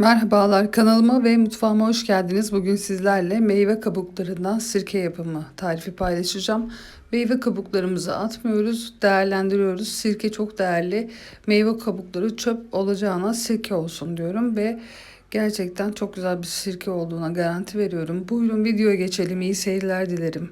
Merhabalar kanalıma ve mutfağıma hoş geldiniz. Bugün sizlerle meyve kabuklarından sirke yapımı tarifi paylaşacağım. Meyve kabuklarımızı atmıyoruz, değerlendiriyoruz. Sirke çok değerli. Meyve kabukları çöp olacağına sirke olsun diyorum ve gerçekten çok güzel bir sirke olduğuna garanti veriyorum. Buyurun videoya geçelim. İyi seyirler dilerim.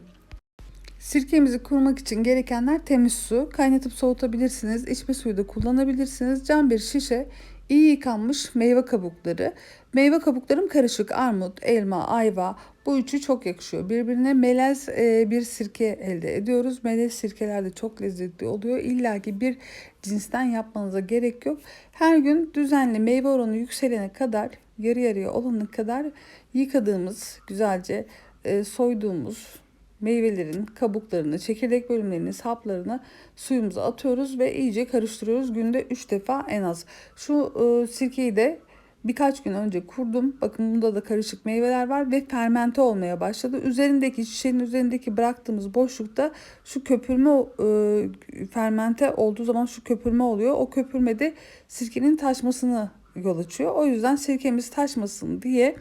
Sirkemizi kurmak için gerekenler temiz su. Kaynatıp soğutabilirsiniz. İçme suyu da kullanabilirsiniz. Cam bir şişe, iyi yıkanmış meyve kabukları. Meyve kabuklarım karışık. Armut, elma, ayva. Bu üçü çok yakışıyor birbirine. Melez e, bir sirke elde ediyoruz. Melez sirkeler de çok lezzetli oluyor. İlla ki bir cinsten yapmanıza gerek yok. Her gün düzenli meyve oranı yükselene kadar yarı yarıya olana kadar yıkadığımız güzelce e, soyduğumuz meyvelerin kabuklarını, çekirdek bölümlerini, saplarını suyumuza atıyoruz ve iyice karıştırıyoruz. Günde 3 defa en az. Şu e, sirkeyi de birkaç gün önce kurdum. Bakın bunda da karışık meyveler var ve fermente olmaya başladı. Üzerindeki şişenin üzerindeki bıraktığımız boşlukta şu köpürme e, fermente olduğu zaman şu köpürme oluyor. O köpürmede sirkenin taşmasını yol açıyor. O yüzden sirkemiz taşmasın diye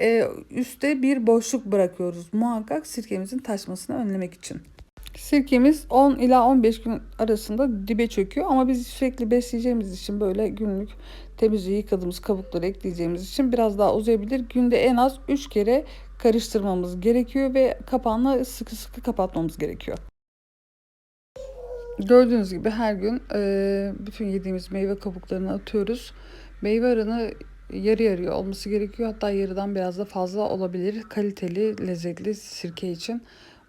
e, üstte bir boşluk bırakıyoruz. Muhakkak sirkemizin taşmasını önlemek için. Sirkemiz 10 ila 15 gün arasında dibe çöküyor ama biz sürekli besleyeceğimiz için böyle günlük temizce yıkadığımız kabukları ekleyeceğimiz için biraz daha uzayabilir. Günde en az 3 kere karıştırmamız gerekiyor ve kapağını sıkı sıkı kapatmamız gerekiyor. Gördüğünüz gibi her gün e, bütün yediğimiz meyve kabuklarını atıyoruz. Meyve aranı yarı yarıya olması gerekiyor. Hatta yarıdan biraz da fazla olabilir. Kaliteli, lezzetli sirke için.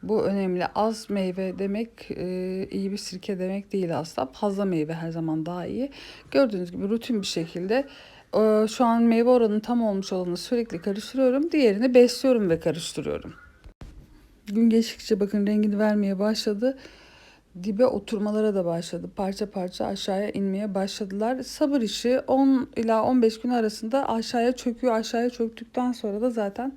Bu önemli. Az meyve demek e, iyi bir sirke demek değil aslında. Fazla meyve her zaman daha iyi. Gördüğünüz gibi rutin bir şekilde e, şu an meyve oranı tam olmuş olanı sürekli karıştırıyorum. Diğerini besliyorum ve karıştırıyorum. Gün geçtikçe bakın rengini vermeye başladı dibe oturmalara da başladı. Parça parça aşağıya inmeye başladılar. Sabır işi 10 ila 15 gün arasında aşağıya çöküyor. Aşağıya çöktükten sonra da zaten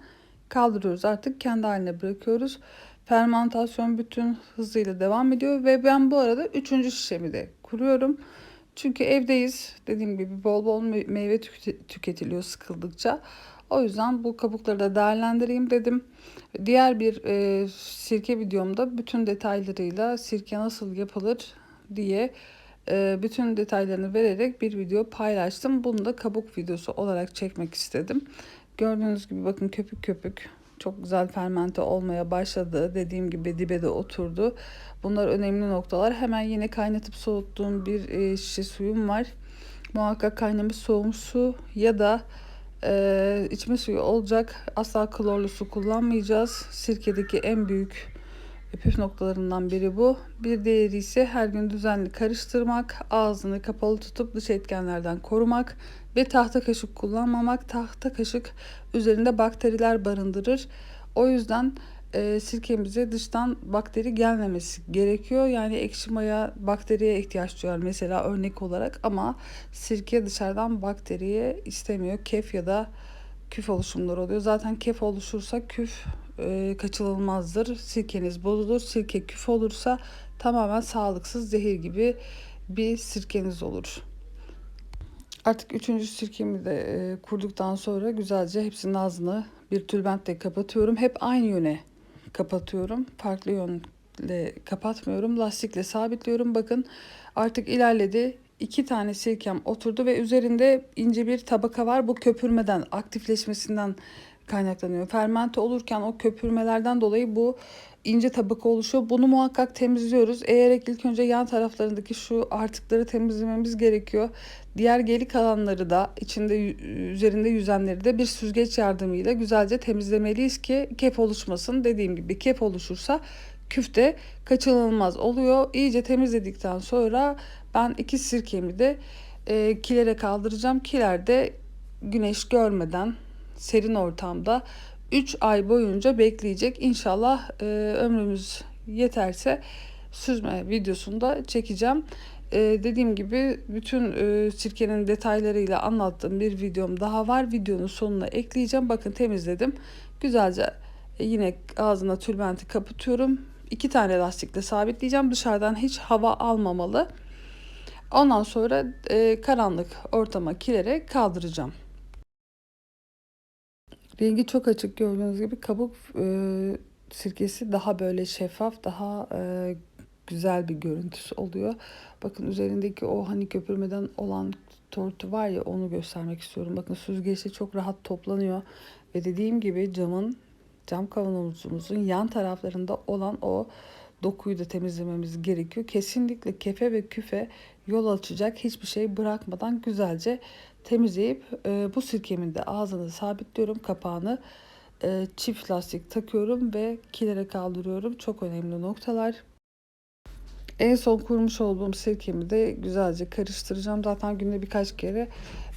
kaldırıyoruz. Artık kendi haline bırakıyoruz. Fermentasyon bütün hızıyla devam ediyor ve ben bu arada 3. şişemi de kuruyorum. Çünkü evdeyiz. Dediğim gibi bol bol meyve tüketiliyor sıkıldıkça. O yüzden bu kabukları da değerlendireyim dedim. Diğer bir e, sirke videomda bütün detaylarıyla sirke nasıl yapılır diye e, bütün detaylarını vererek bir video paylaştım. Bunu da kabuk videosu olarak çekmek istedim. Gördüğünüz gibi bakın köpük köpük çok güzel fermente olmaya başladı. Dediğim gibi dibe de oturdu. Bunlar önemli noktalar. Hemen yine kaynatıp soğuttuğum bir e, şişe suyum var. Muhakkak kaynamış soğumuş su ya da e, içme suyu olacak. Asla klorlu su kullanmayacağız. Sirkedeki en büyük püf noktalarından biri bu. Bir diğeri ise her gün düzenli karıştırmak, ağzını kapalı tutup dış etkenlerden korumak ve tahta kaşık kullanmamak. Tahta kaşık üzerinde bakteriler barındırır. O yüzden e, sirkemize dıştan bakteri gelmemesi gerekiyor. Yani ekşi maya bakteriye ihtiyaç duyar mesela örnek olarak ama sirke dışarıdan bakteriye istemiyor. Kef ya da küf oluşumları oluyor. Zaten kef oluşursa küf e, kaçınılmazdır. Sirkeniz bozulur. Sirke küf olursa tamamen sağlıksız zehir gibi bir sirkeniz olur. Artık üçüncü sirkemi de e, kurduktan sonra güzelce hepsinin ağzını bir tülbentle kapatıyorum. Hep aynı yöne kapatıyorum. Farklı yönle kapatmıyorum. Lastikle sabitliyorum. Bakın artık ilerledi. İki tane sirkem oturdu ve üzerinde ince bir tabaka var. Bu köpürmeden, aktifleşmesinden kaynaklanıyor. Fermente olurken o köpürmelerden dolayı bu ince tabaka oluşuyor. Bunu muhakkak temizliyoruz. Eğer ilk önce yan taraflarındaki şu artıkları temizlememiz gerekiyor. Diğer geri kalanları da içinde üzerinde yüzenleri de bir süzgeç yardımıyla güzelce temizlemeliyiz ki kef oluşmasın. Dediğim gibi kef oluşursa küfte kaçınılmaz oluyor. İyice temizledikten sonra ben iki sirkemi de e, kilere kaldıracağım. Kilerde güneş görmeden serin ortamda 3 ay boyunca bekleyecek. İnşallah e, ömrümüz yeterse süzme videosunda çekeceğim. E, dediğim gibi bütün e, sirkenin detaylarıyla anlattığım bir videom daha var. Videonun sonuna ekleyeceğim. Bakın temizledim. Güzelce e, yine ağzına tülbenti kapatıyorum. İki tane lastikle sabitleyeceğim. Dışarıdan hiç hava almamalı. Ondan sonra e, karanlık ortama kilere kaldıracağım. Rengi çok açık gördüğünüz gibi kabuk e, sirkesi daha böyle şeffaf, daha e, güzel bir görüntüsü oluyor. Bakın üzerindeki o hani köpürmeden olan tortu var ya onu göstermek istiyorum. Bakın süzgeçte çok rahat toplanıyor. Ve dediğim gibi camın cam kavanozumuzun yan taraflarında olan o dokuyu da temizlememiz gerekiyor. Kesinlikle kefe ve küfe yol açacak hiçbir şey bırakmadan güzelce temizleyip e, bu sirkemin de ağzını sabitliyorum kapağını e, çift lastik takıyorum ve kilere kaldırıyorum. Çok önemli noktalar. En son kurmuş olduğum sirkemi de güzelce karıştıracağım. Zaten günde birkaç kere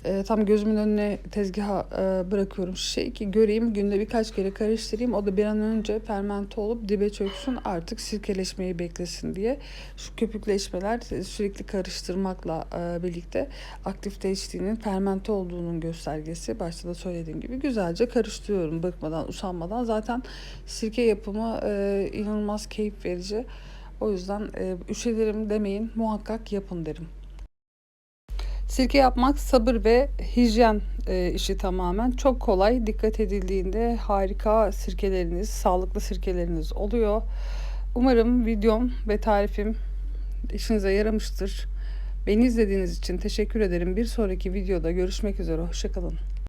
e, tam gözümün önüne tezgaha e, bırakıyorum şişeyi ki göreyim. Günde birkaç kere karıştırayım. O da bir an önce fermente olup dibe çöksün artık sirkeleşmeyi beklesin diye. Şu köpükleşmeler sürekli karıştırmakla e, birlikte aktifleştiğinin fermente olduğunun göstergesi. Başta da söylediğim gibi güzelce karıştırıyorum bıkmadan, usanmadan. Zaten sirke yapımı e, inanılmaz keyif verici. O yüzden e, üşenirim demeyin muhakkak yapın derim. Sirke yapmak sabır ve hijyen e, işi tamamen. Çok kolay. Dikkat edildiğinde harika sirkeleriniz, sağlıklı sirkeleriniz oluyor. Umarım videom ve tarifim işinize yaramıştır. Beni izlediğiniz için teşekkür ederim. Bir sonraki videoda görüşmek üzere. Hoşçakalın.